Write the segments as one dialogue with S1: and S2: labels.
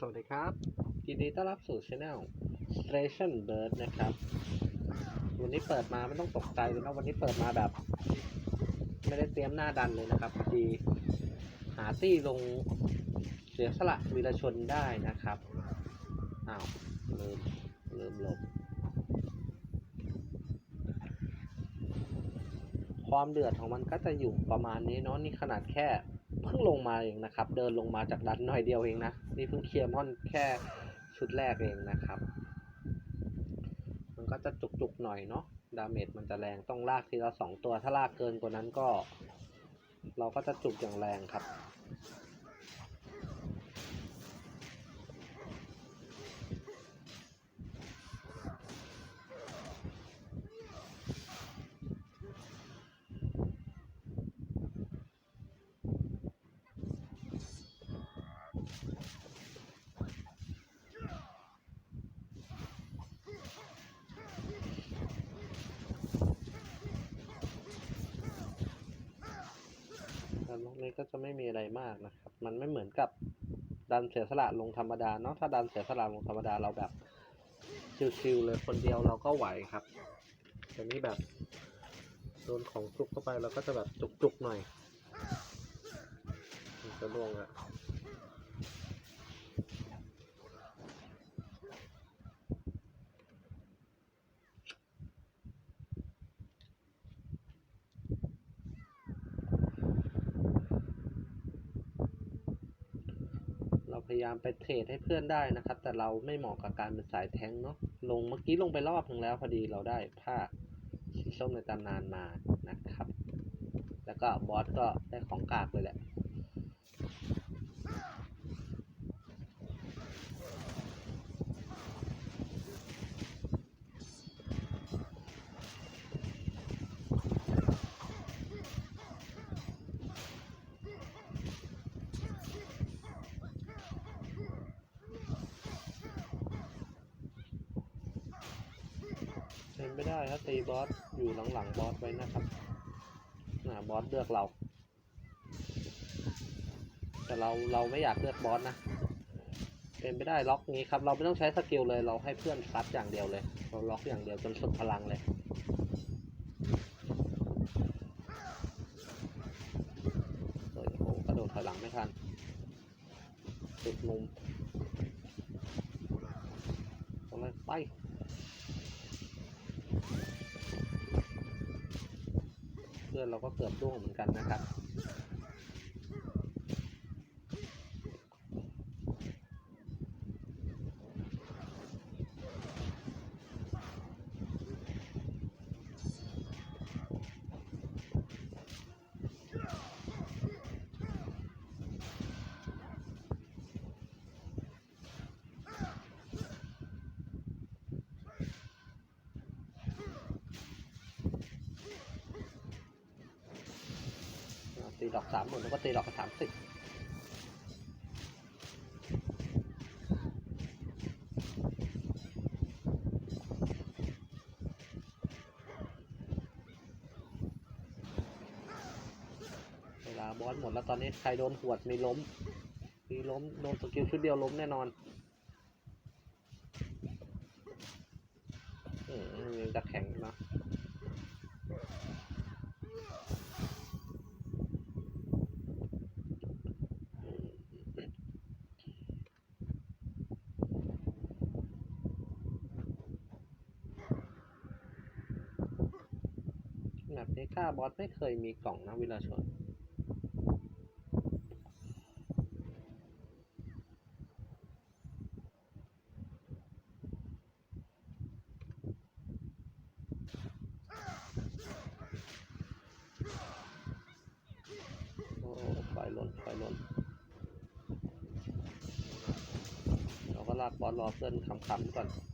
S1: สวัสดีครับ ยินดีต้อนรับสู่ช anel Station Bird นะครับ วันนี้เปิดมาไม่ต้องตกใจเลยนะวันนี้เปิดมาแบบ ไม่ได้เตรียมหน้าดันเลยนะครับดีหาตี้ลงเสียสละวีรชนได้นะครับอ้าวลืมลืมลบ ความเดือดของมันก็จะอยู่ประมาณนี้เนาะนี่ขนาดแค่เพิ่งลงมาเองนะครับ เดินลงมาจากดันหน่อยเดียวเองนะ นี่เพิ่งเคลียร์ม่อนแค่ชุดแรกเองนะครับ มันก็จะจุกๆหน่อยเนาะ ดาเมจมันจะแรงต้องลากทีละสองตัว ถ้าลากเกินกว่านั้นก็ เราก็จะจุกอย่างแรงครับ ดันพวกนี้ก็จะไม่มี อะไรมากนะครับ มันไม่เหมือนกับดันเสียสละลงธรรมดาเนาะถ้าดันเสียสละลงธรรมดาเราแบบชิวๆเลยคนเดียวเราก็ไหวครับแต่นี้แบบโดนของจุกเข้าไปเราก็จะแบบจุกๆหน่อยมันจะล่วงอะ พยายามไปเทรดให้เพื่อนได้นะครับ แต่เราไม่เหมาะกับการเป็นสายแทงเนาะลงเมื่อกี้ลงไปรอบหนึ่งแล้วพอดีเราได้ผ้าสีส้มในตำนานมานะครับ แล้วก็บอสก็ได้ของกากเลยแหละ เป็นไม่ได้ครับ ตีบอสอยู่หลังๆบอสไว้นะครับนะบอสเลือกเรา แต่เราเราไม่อยากเลือกบอสนะ เป็นไม่ได้ล็อกงี้ครับ เราไม่ต้องใช้สกิลเลยเราให้เพื่อนซัดอย่างเดียวเลย เราล็อกอย่างเดียวจนสุดพลังเลยเฮ้โอ้กระโดดถอยหลังไม่ทันติดมุมเอาเลยไป พื่อนเราก็เกือบร่วงเหมือนกันนะครับ ตีดอกสามหมื่นแล้วก็ตีดอกสามสิบเวลาบอสหมดแล้วตอนนี้ใครโดนหวดมีล้ม มีล้มโดนสกิลชุดเดียวล้มแน่นอน อืมยังจะแข็งอยู่นะ แบบนี้กล้าบอสไม่เคยมีกล่องนะวิลาชนโอ้ไฟหล่นไฟหล่นเราก็ลากบอสรอเพื่อนคำๆก่อน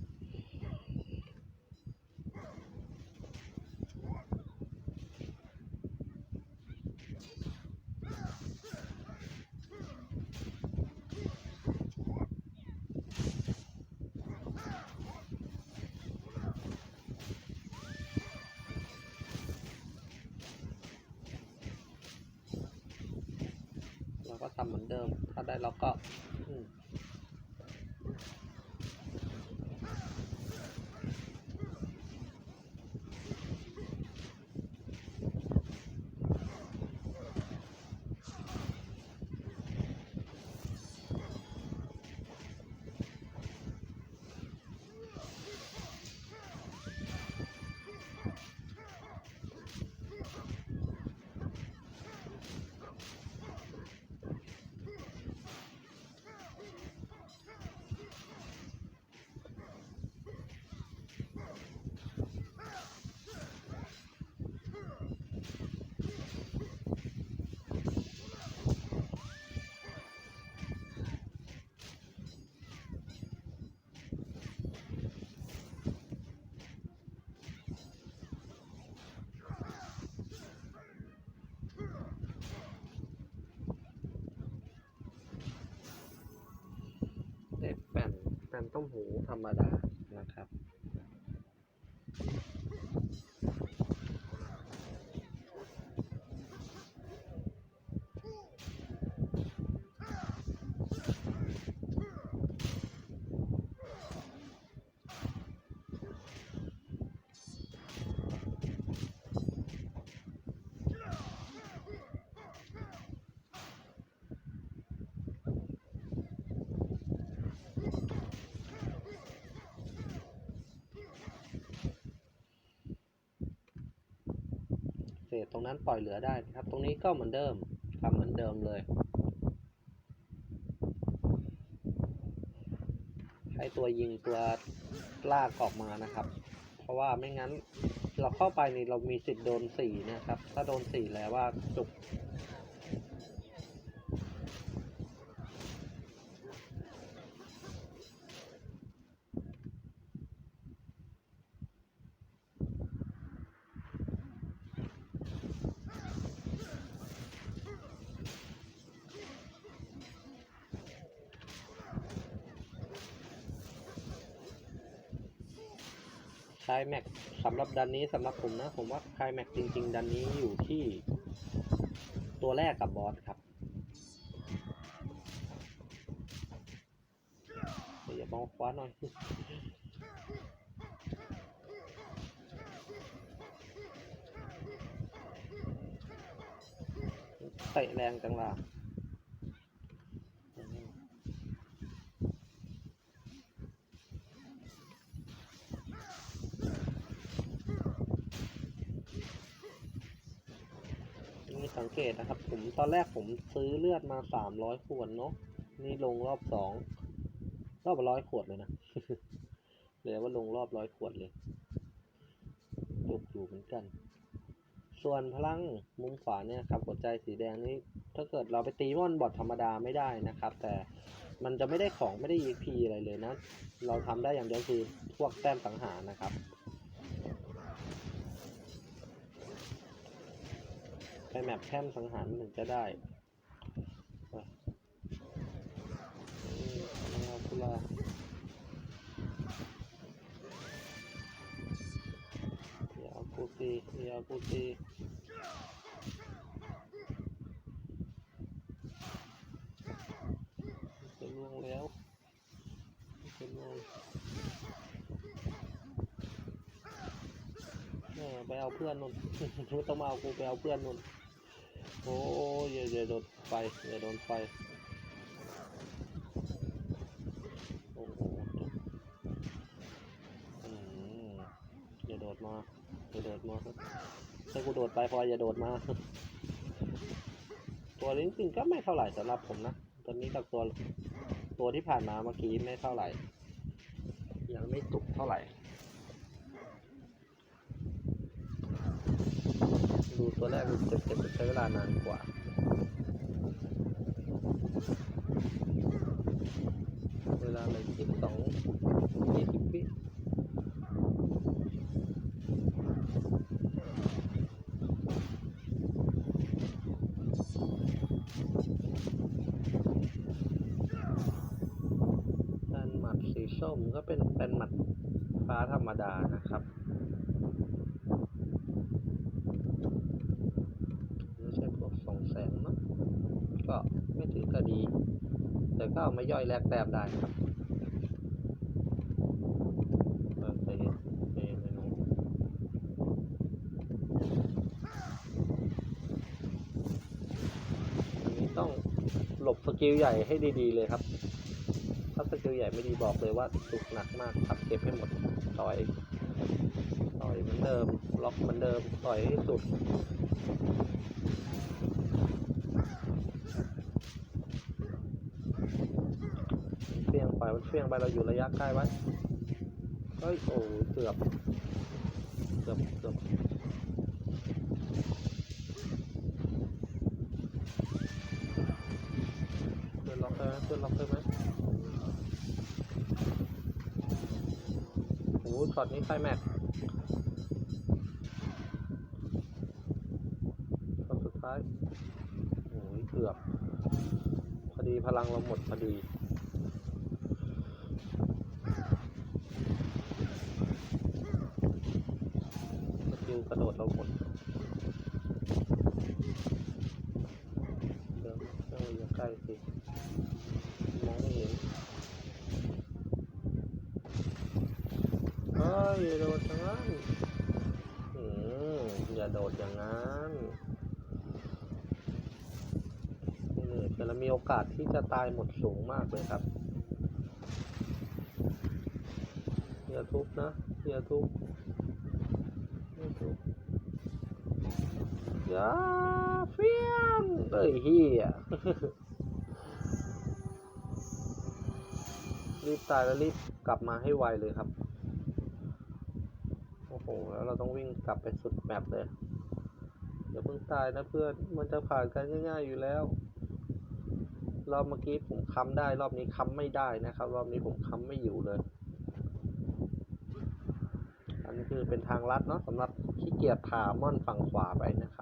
S1: ก็ทำเหมือนเดิม ถ้าได้เราก็ ต้มหูธรรมดานะครับ เศษตรงนั้นปล่อยเหลือได้นะครับ ตรงนี้ก็เหมือนเดิมทำเหมือนเดิมเลย ให้ตัวยิงตัวลากออกมานะครับ เพราะว่าไม่งั้นเราเข้าไปนี่เรามีสิทธิ์โดนสีนะครับ ถ้าโดนสีแล้วว่าจุกายแม็กสำหรับดันนี้สำหรับผมนะ ผมว่าคลายแม็กจริง ๆ ดันนี้อยู่ที่ตัวแรกกับบอสครับอย่ามองคว้าหน่อยเตะแรงจังล่ะ สังเกตนะครับ ผมตอนแรกผมซื้อเลือดมาสามร้อยขวดเนาะนี่ลงรอบสองรอบร้อยขวดเลยนะเหลือว่าลงรอบร้อยขวดเลยตกอยู่เหมือนกัน ส่วนพลังมุมขวาเนี่ยครับหัวใจสีแดงนี่ถ้าเกิดเราไปตีมอนบอทธรรมดาไม่ได้นะครับ แต่มันจะไม่ได้ของไม่ได้ EP อะไรเลยนะ เราทำได้อย่างเดียวคือพวกแต้มสังหารนะครับ ไปแมปแพมสังหารถึงจะได้ไปอืมเอาคุลาเดี๋ยวเอากูตีเดี๋ยเอากูตีจะล่วงแล้วจะล่วงเออไปเอาเพื่อนนุ่น ต้องมาเอากูไปเอาเพื่อนนุ่น โอ้ยอย่าอย่าโดนไฟอย่าโดนไฟโอ้โหอย่าโดดมาอย่าโดดมาถ้ากูโดดไปพออย่าโดดมา ตัวนี้จริงก็ไม่เท่าไหร่สำหรับผมนะตัวนี้กับตัวตัวที่ผ่านมาเมื่อกี้ไม่เท่าไหร่ ยังไม่ตุกเท่าไหร่ ดูตัวแรกดูเจ็บเจ็บใช้เวลานานกว่าเวลาเลยสิบสองยี่สิบวิเป็นหมัดสีส้มก็เป็นเป็นหมัดฟ้าธรรมดานะครับ ไม่ใช่พวกส องแสงเนาะก็ไม่ถือก็ดี แต่ก็เอามาย่อยแลกแต้มได้ครับเออใจเอ้หนูอันนี้ต้องหลบสกิลใหญ่ให้ดีๆเลยครับ ถ้าสกิลใหญ่ไม่ดีบอกเลยว่าสุกหนักมากครับเก็บให้หมดต่อย ต่อยเหมือนเดิม ล็อกเหมือนเดิม ต่อยให้สุด เฟี้ยงไป มันเฟี้ยงไปเราอยู่ระยะใกล้ไว้เฮ้ยโอ้เกือบเกือบเกือบเพื่อนล็อกได้ไหมเพื่อนล็อกได้ไหมโอ้โหช็อตนี้ไฟแม็กช็อตสุดท้ายโอ้ยเกือบพอดีพลังเราหมดพอดี ยูกระโดดเราหมดเดี๋ยวต้องอยู่ใกล้สิมองไม่เห็นเฮ้ยโดดอย่างนั้นอืมอย่าโดดอย่างนั้นนี่แต่เรามีโอกาสที่จะตายหมดสูงมากเลยครับอย่าทุบนะอย่าทุบอย่าทุบ อย่าเฟียงเอ้ยเฮียรีบตายแล้วรีบกลับมาให้ไวเลยครับ โอ้โห แล้วเราต้องวิ่งกลับไปสุดแมปเลยอย่าเพิ่งตายนะเพื่อน มันจะผ่านกันง่าย ๆอยู่แล้ว รอบเมื่อกี้ผมค้ำได้ รอบนี้ค้ำไม่ได้นะครับ รอบนี้ผมค้ำไม่อยู่เลย อันนี้คือเป็นทางลัดเนาะสำหรับขี้เกียจผ่าม่อนฝั่งขวาไปนะครับ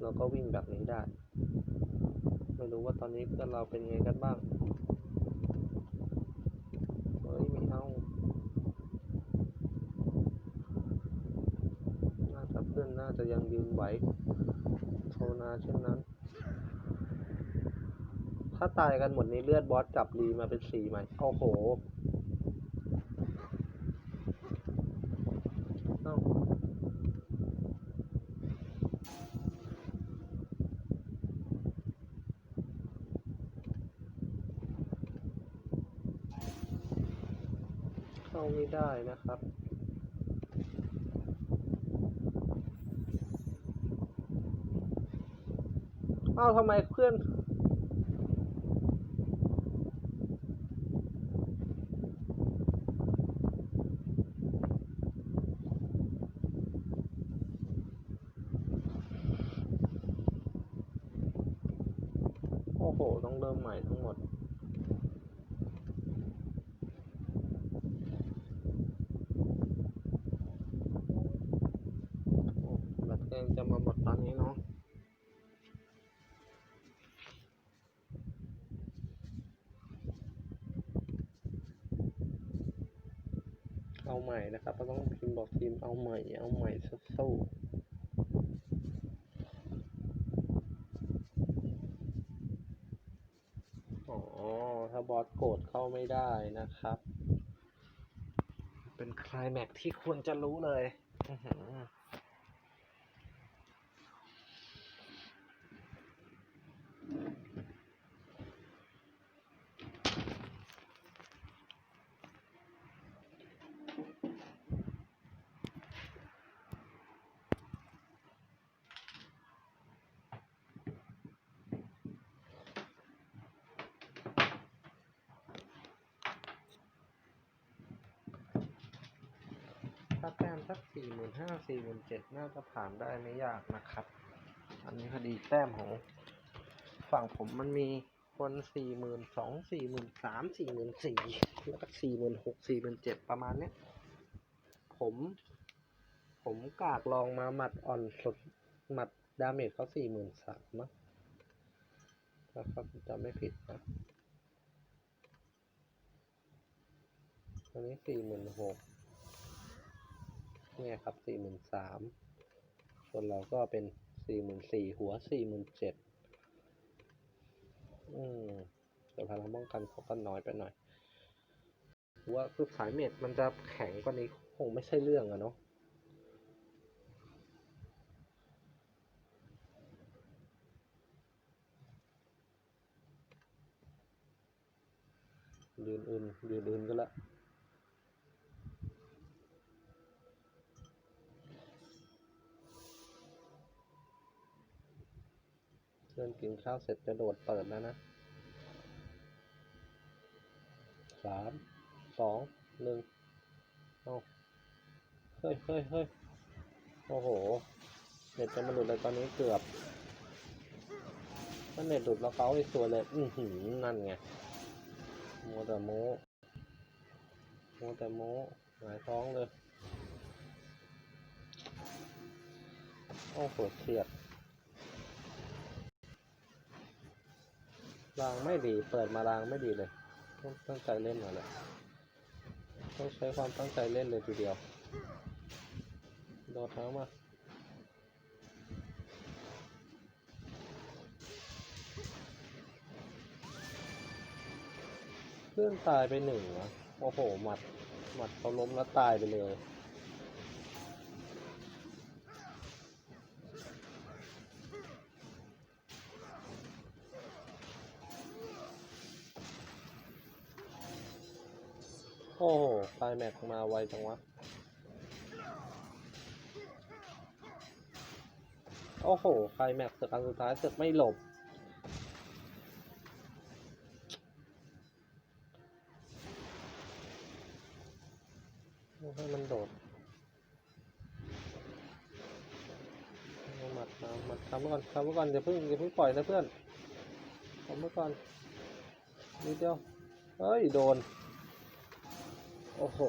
S1: เราก็วิ่งแบบนี้ได้ ไม่รู้ว่าตอนนี้เพื่อนเราเป็นไงกันบ้าง เฮ้ยไม่เอาน่าจะเพื่อนน่าจะยังยืนไหวโทนาเช่นนั้น ถ้าตายกันหมดนี้เลือดบอสกลับรีมาเป็นสีใหม่ โอ้โห เอ้าเข้า ได้นะครับ เอ้าทำไมเพื่อน โอ้โห ต้องเริ่มใหม่ทั้งหมด โอ้แบตเองจะมาหมดตอนนี้เนาะ เอา ใหม่นะครับก็ต้องพิมพ์บอกทีมเอาใหม่ เอาใหม่สู้ๆอ๋อ ถ้าบอสโกรธเข้าไม่ได้นะครับ เป็นคลายแม็กที่ควรจะรู้เลย อือหือาแต้มสักสี่หมื่นห้าสี่หมื่นเจ็ดน่าจะผ่านได้ไม่ยากนะครับ อันนี้คดีแต้มของฝั่งผมมันมีคนสี่หมื่นสองสี่หมื่นสามสี่หมื่นสี่แล้วก็สี่หมื่นหกสี่หมื่นเจ็ดประมาณเนี้ยผม ผมกากลองมาหมัดอ่อนสดหมัดดาเมจเขาสี่หมื่นสามมั้งถ้าเขาจะไม่ผิดนะอันนี้สี่หมื่นหก นี่ยครับสี่หมื่นสามส่วนเราก็เป็นสี่หมื่นสี่หัวสี่หมื่นเจ็ดอืมแต่พลังป้องกันเขาก็น้อยไปหน่อยว่าคือสายเม็ดมันจะแข็งกว่านี้คงไม่ใช่เรื่องอะเนาะยืนอื่นยืนอื่นก็ละ พื่อนกินข้าวเสร็จจะโดดเปิดแล้วนะสามสองหนึ่งเอาเฮ้ยเฮ้ยเฮ้ยโอ้โห เน็ตจะมาหลุดเลยตอนนี้เกือบถ้าเน็ตหลุดแล้วเขาไอ้ตัวเลย อือหือนั่นไงมัวแต่โม้มัวแต่โม้หงายท้องเลย โอ้โหเฉียด รางไม่ดี เปิดมารางไม่ดีเลย ต้องตั้งใจเล่นหน่อยแหละต้องใช้ความตั้งใจเล่นเลยทีเดียว โดดน้ำมาเพื่อนตายไปหนึ่งวะโอ้โห หมัด หมัดเขาล้มแล้วตายไปเลย โอ้โหไคลายแม็กมาไวจังวะ โอ้โหไคลายแม็กสึกอันสุดท้ายสึกไม่หลบ ให้มันโดดเอามัดมามัดทำไว้ก่อนทำไว้ก่อนอย่าเพิ่งอย่าเพิ่งปล่อยนะเพื่อนทำไว้ก่อนนิดเดียวเฮ้ย โดน โอ้โห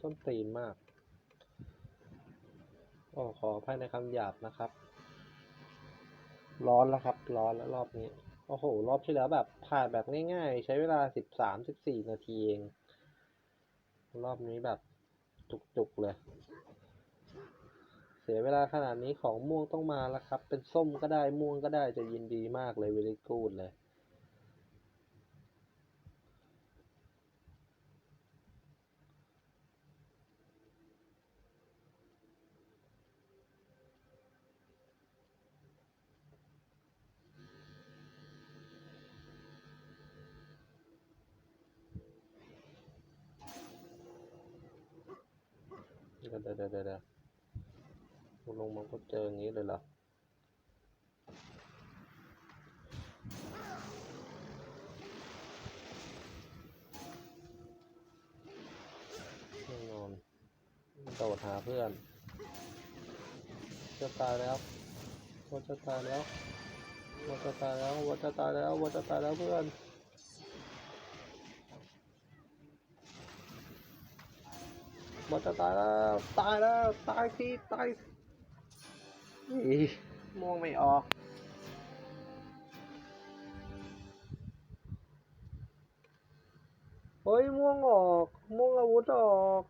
S1: ส้นตีนมาก โอ้ขอภัยในคำหยาบนะครับ ร้อนแล้วครับ ร้อนแล้วรอบนี้ โอ้โห รอบที่แล้วแบบผ่านแบบง่ายๆ ใช้เวลาสิบสามสิบสี่นาทีเอง รอบนี้แบบจุกๆเลย เสียเวลาขนาดนี้ของม่วงต้องมาแล้วครับ เป็นส้มก็ได้ม่วงก็ได้จะยินดีมากเลย very good เลย ดี๋ยวเดี๋ยวเดี๋ยวลงมาก็เจออย่างนี้เลยเหรอแน่นอนโดดหาเพื่อนจะตายแล้วว่าจะตายแล้วว่าจะตายแล้วว่าจะตายแล้วว่าจะตายแล้วเพื่อน มันจะตายแล้วตายแล้วตายทีตายอีมองไม่ออกเฮ้ยม่วงออกม่วงอาวุธออก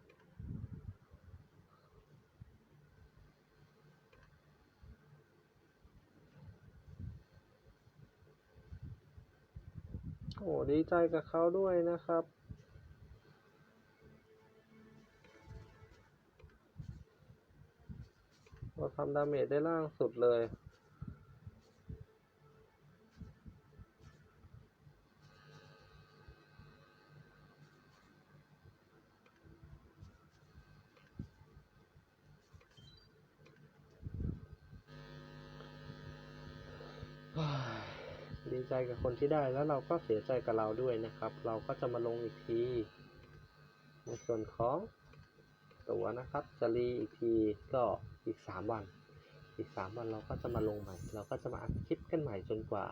S1: โอ้ดีใจกับเขาด้วยนะครับ เราทำดาเมจได้ล่างสุดเลย ดีใจกับคนที่ได้แล้วเราก็เสียใจกับเราด้วยนะครับ เราก็จะมาลงอีกที ในส่วนของตัวนะครับจะรีอีกทีก็ อีกสามวัน อีกสามวันเราก็จะมาลงใหม่ เราก็จะมาอัดคลิปกันใหม่จนกว่า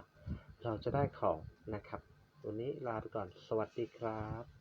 S1: เราจะได้ของนะครับ วันนี้ลาไปก่อน สวัสดีครับ